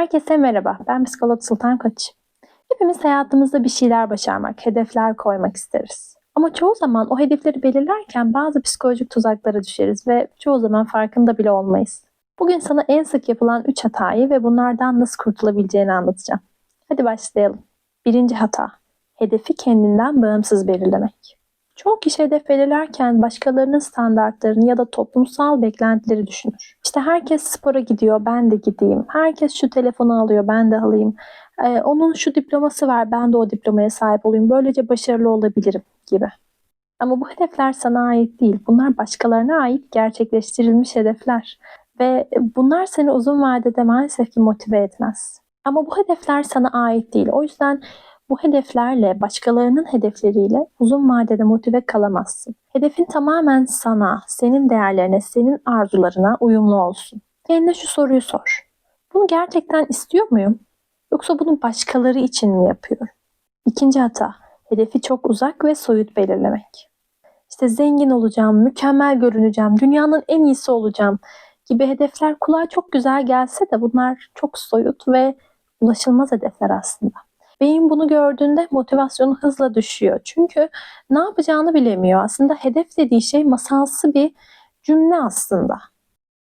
Herkese merhaba, ben psikolog Sultan Koç. Hepimiz hayatımızda bir şeyler başarmak, hedefler koymak isteriz. Ama çoğu zaman o hedefleri belirlerken bazı psikolojik tuzaklara düşeriz ve çoğu zaman farkında bile olmayız. Bugün sana en sık yapılan 3 hatayı ve bunlardan nasıl kurtulabileceğini anlatacağım. Hadi başlayalım. Birinci hata, hedefi kendinden bağımsız belirlemek. Çoğu kişi hedef belirlerken başkalarının standartlarını ya da toplumsal beklentileri düşünür. İşte herkes spora gidiyor, ben de gideyim. Herkes şu telefonu alıyor, ben de alayım. Ee, onun şu diploması var, ben de o diplomaya sahip olayım. Böylece başarılı olabilirim gibi. Ama bu hedefler sana ait değil. Bunlar başkalarına ait gerçekleştirilmiş hedefler. Ve bunlar seni uzun vadede maalesef ki motive etmez. Ama bu hedefler sana ait değil. O yüzden bu hedeflerle, başkalarının hedefleriyle uzun vadede motive kalamazsın. Hedefin tamamen sana, senin değerlerine, senin arzularına uyumlu olsun. Kendine şu soruyu sor. Bunu gerçekten istiyor muyum? Yoksa bunu başkaları için mi yapıyorum? İkinci hata, hedefi çok uzak ve soyut belirlemek. İşte zengin olacağım, mükemmel görüneceğim, dünyanın en iyisi olacağım gibi hedefler kulağa çok güzel gelse de bunlar çok soyut ve ulaşılmaz hedefler aslında. Beyin bunu gördüğünde motivasyonu hızla düşüyor. Çünkü ne yapacağını bilemiyor. Aslında hedef dediği şey masalsı bir cümle aslında.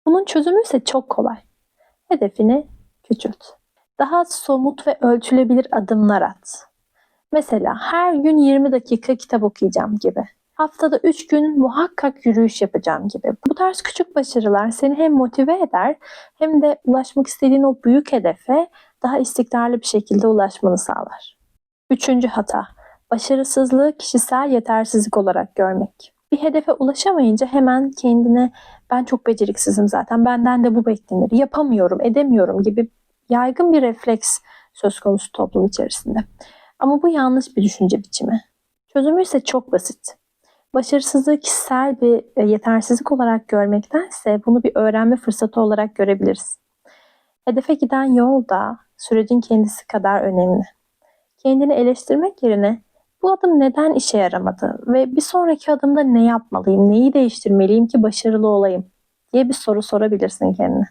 Bunun çözümü ise çok kolay. Hedefini küçült. Daha somut ve ölçülebilir adımlar at. Mesela her gün 20 dakika kitap okuyacağım gibi. Haftada 3 gün muhakkak yürüyüş yapacağım gibi. Bu tarz küçük başarılar seni hem motive eder hem de ulaşmak istediğin o büyük hedefe daha istikrarlı bir şekilde ulaşmanı sağlar. Üçüncü hata, başarısızlığı kişisel yetersizlik olarak görmek. Bir hedefe ulaşamayınca hemen kendine ben çok beceriksizim zaten, benden de bu beklenir, yapamıyorum, edemiyorum gibi yaygın bir refleks söz konusu toplum içerisinde. Ama bu yanlış bir düşünce biçimi. Çözümü ise çok basit. Başarısızlığı kişisel bir e, yetersizlik olarak görmektense bunu bir öğrenme fırsatı olarak görebiliriz. Hedefe giden yol da sürecin kendisi kadar önemli. Kendini eleştirmek yerine bu adım neden işe yaramadı ve bir sonraki adımda ne yapmalıyım, neyi değiştirmeliyim ki başarılı olayım diye bir soru sorabilirsin kendine.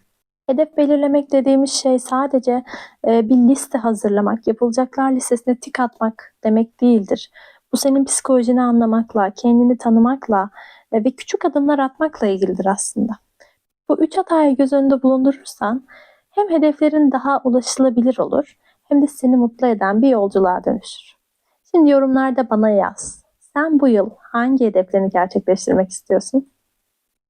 Hedef belirlemek dediğimiz şey sadece e, bir liste hazırlamak, yapılacaklar listesine tik atmak demek değildir. Bu senin psikolojini anlamakla, kendini tanımakla e, ve küçük adımlar atmakla ilgilidir aslında. Bu üç hatayı göz önünde bulundurursan hem hedeflerin daha ulaşılabilir olur hem de seni mutlu eden bir yolculuğa dönüşür. Şimdi yorumlarda bana yaz. Sen bu yıl hangi hedeflerini gerçekleştirmek istiyorsun?